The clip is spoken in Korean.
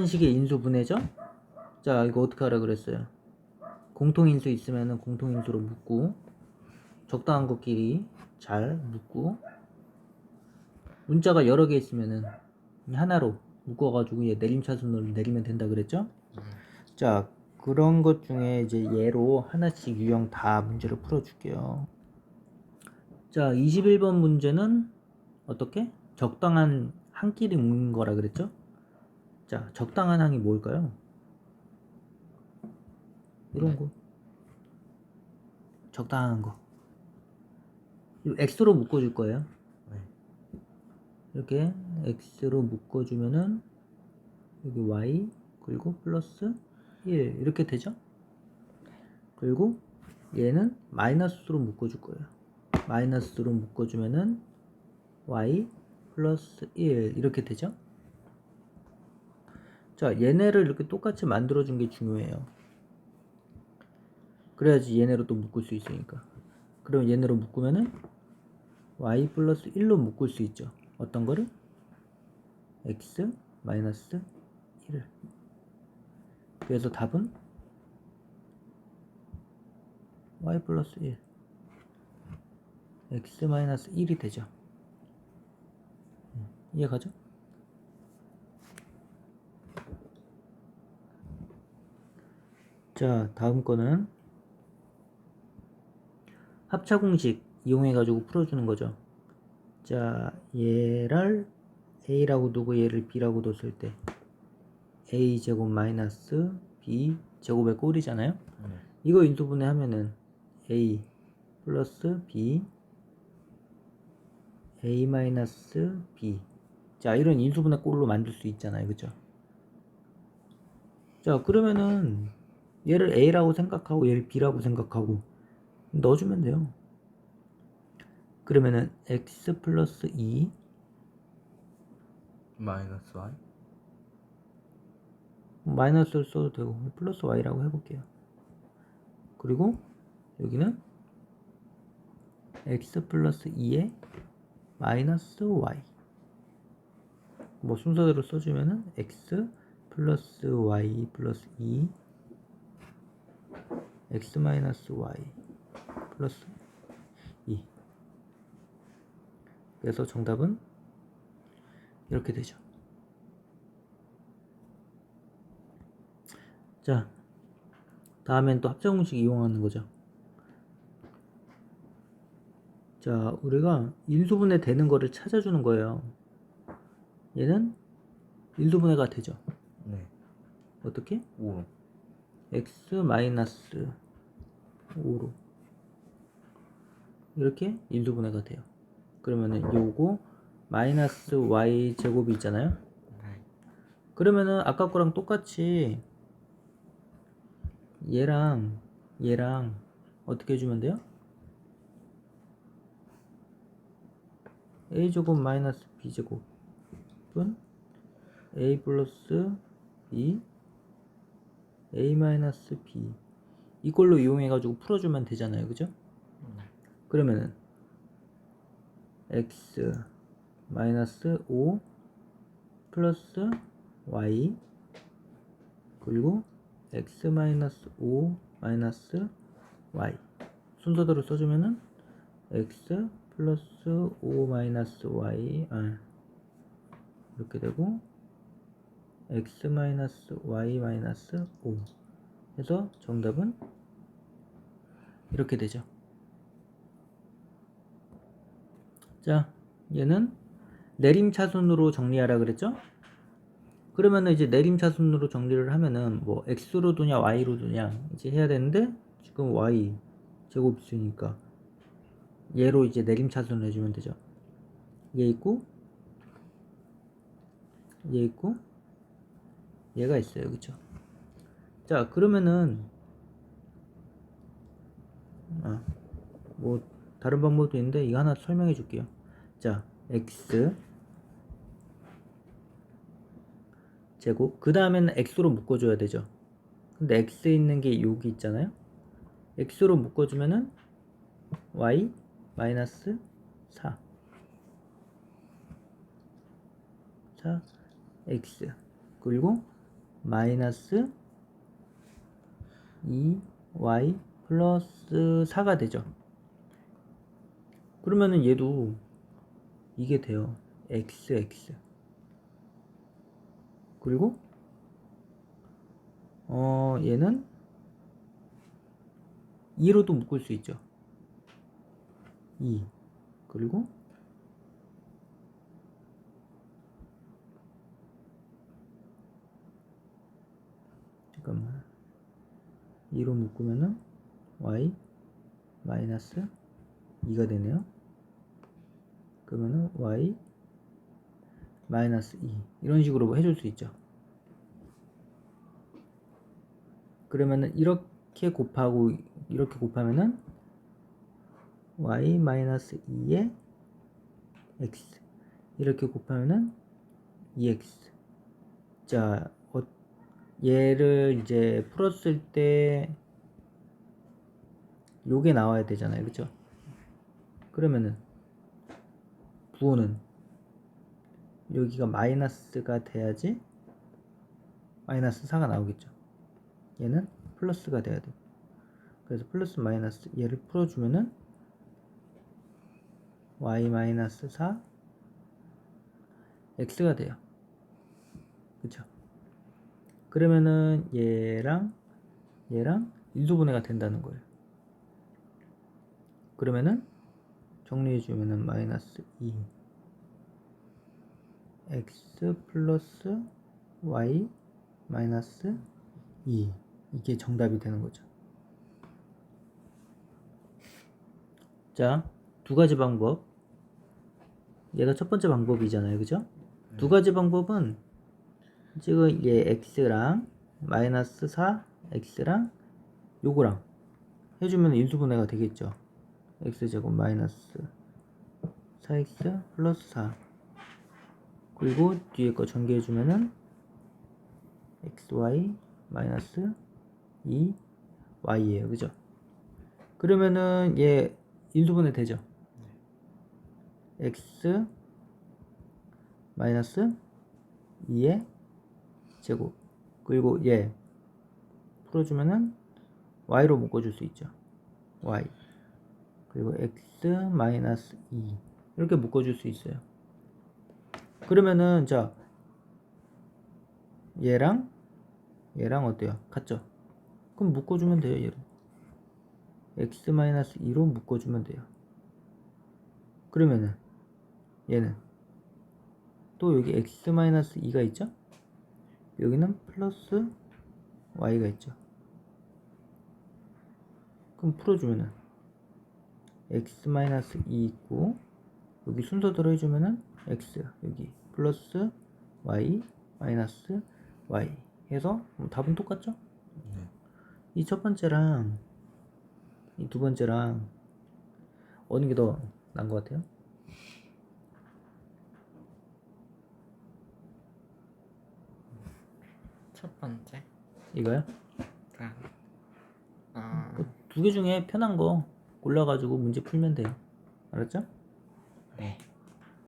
식의 인수분해죠? 자, 이거 어떻게 하라 그랬어요? 공통인수 있으면은 공통인수로 묶고 적당한 것끼리 잘 묶고 문자가 여러 개 있으면은 하나로 묶어가지고 얘 내림차순으로 내리면 된다 그랬죠? 자, 그런 것 중에 이제 얘로 하나씩 유형 다 문제를 풀어줄게요. 자, 21번 문제는 어떻게? 적당한 한 끼리 묶는 거라 그랬죠? 자, 적당한 항이 뭘까요? 이런 거. 적당한 거. 이 X로 묶어줄 거예요. 네. 이렇게 X로 묶어주면은 여기 Y 그리고 플러스 1 이렇게 되죠? 그리고 얘는 마이너스로 묶어줄 거예요. 마이너스로 묶어주면은 Y 플러스 1 이렇게 되죠? 자, 얘네를 이렇게 똑같이 만들어준 게 중요해요. 그래야지 얘네로 또 묶을 수 있으니까. 그럼 얘네로 묶으면은 y 플러스 1로 묶을 수 있죠. 어떤 거를? x 마이너스 1을. 그래서 답은 y 플러스 1. x 마이너스 1이 되죠. 음, 이해 가죠? 자, 다음 거는 합차 공식 이용해 가지고 풀어주는 거죠. 자, 얘를 a라고 두고 얘를 b라고 뒀을 때 a 제곱 마이너스 b 제곱의 꼴이잖아요. 네. 이거 인수분해 하면은 a 플러스 b a 마이너스 b 자 이런 인수분해 꼴로 만들 수 있잖아요 그죠 자 그러면은 얘를 a라고 생각하고 얘를 b라고 생각하고 넣어주면 돼요. 그러면은 x 플러스 2 마이너스 y? 마이너스를 써도 되고 플러스 y라고 해볼게요. 그리고 여기는 x 플러스 2에 마이너스 y. 뭐 순서대로 써주면은 x 플러스 y 플러스 2 x 마이너스 y 플러스 2 그래서 정답은 이렇게 되죠. 자 다음엔 또 합성공식 이용하는 거죠. 자 우리가 인수분해 되는 거를 찾아주는 거예요. 얘는 인수분해가 되죠. 네. 어떻게? 5로. X 마이너스 5로 이렇게 인수분해가 돼요 그러면은 요거 마이너스 y 제곱이 있잖아요 네. 그러면은 아까 거랑 똑같이 얘랑 얘랑 어떻게 해주면 돼요? a 제곱 마이너스 b 제곱은 a 플러스 b a 마이너스 b 이걸로 이용해 가지고 풀어주면 되잖아요. 그죠? 그러면은 x 마이너스 5 플러스 y 그리고 x 마이너스 5 마이너스 y. 순서대로 써주면은 x 플러스 5 마이너스 y 아 이렇게 되고 x 마이너스 y 마이너스 5 해서 정답은 이렇게 되죠. 자 얘는 내림 차순으로 정리하라 그랬죠? 그러면은 이제 내림 차순으로 정리를 하면은 뭐 x로 두냐 y로 두냐 이제 해야 되는데 지금 y 제곱 있으니까 얘로 이제 내림 차순을 해주면 되죠. 얘 있고 얘 있고 얘가 있어요. 그쵸? 자 그러면은 아, 뭐 다른 방법도 있는데 이거 하나 설명해 줄게요. 자 x 제곱. 그 다음에는 x로 묶어줘야 되죠. 근데 x 있는 게 여기 있잖아요. X로 묶어주면은 y 마이너스 4 4 x. 그리고 마이너스 2y 플러스 4가 되죠. 그러면은 얘도 이게 돼요. xx. 그리고 어 얘는 2로도 묶을 수 있죠. 2 그리고 잠깐만 2로 묶으면은 y 마이너스 2가 되네요. 그러면은 y 마이너스 2 이런 식으로 뭐 해줄 수 있죠. 그러면은 이렇게 곱하고 이렇게 곱하면은 y 마이너스 2에 x 이렇게 곱하면은 2x 자 어, 얘를 이제 풀었을 때 요게 나와야 되잖아요. 그죠 그러면은 부호는 여기가 마이너스가 돼야지 마이너스 4가 나오겠죠. 얘는 플러스가 돼야 돼. 그래서 플러스 마이너스 얘를 풀어주면은 y 마이너스 4 x가 돼요. 그쵸? 그러면은 얘랑 얘랑 인수분해가 된다는 거예요 그러면은 정리해 주면은 마이너스 2 x 플러스 y 마이너스 2 이게 정답이 되는 거죠. 자 두 가지 방법. 얘가 첫 번째 방법이잖아요. 그죠? 두 가지 방법은 지금 얘 x랑 마이너스 4 x랑 요거랑 해주면 인수분해가 되겠죠 x제곱 마이너스 4x 플러스 4 그리고 뒤에 거 전개해주면은 xy 마이너스 2y예요. 그죠? 그러면은 얘 인수분해 되죠? x 마이너스 2의 제곱. 그리고 얘 풀어주면은 y로 묶어줄 수 있죠? y 그리고 x 마이너스 2 이렇게 묶어줄 수 있어요. 그러면은 자 얘랑 얘랑 어때요? 같죠? 그럼 묶어주면 돼요 얘를. X 마이너스 2로 묶어주면 돼요. 그러면은 얘는 또 여기 x 마이너스 2가 있죠? 여기는 플러스 y가 있죠? 그럼 풀어주면은 x 마이너스 2 있고 여기 순서대로 해주면은 x 여기 플러스 y 마이너스 y 해서 그럼 답은 똑같죠? 이첫 번째랑 이 두 번째랑 어느 게 더 나은 것 같아요? 첫 번째. 이거요? 그냥 어, 두개 중에 편한 거 골라가지고 문제 풀면 돼요. 알았죠? 네.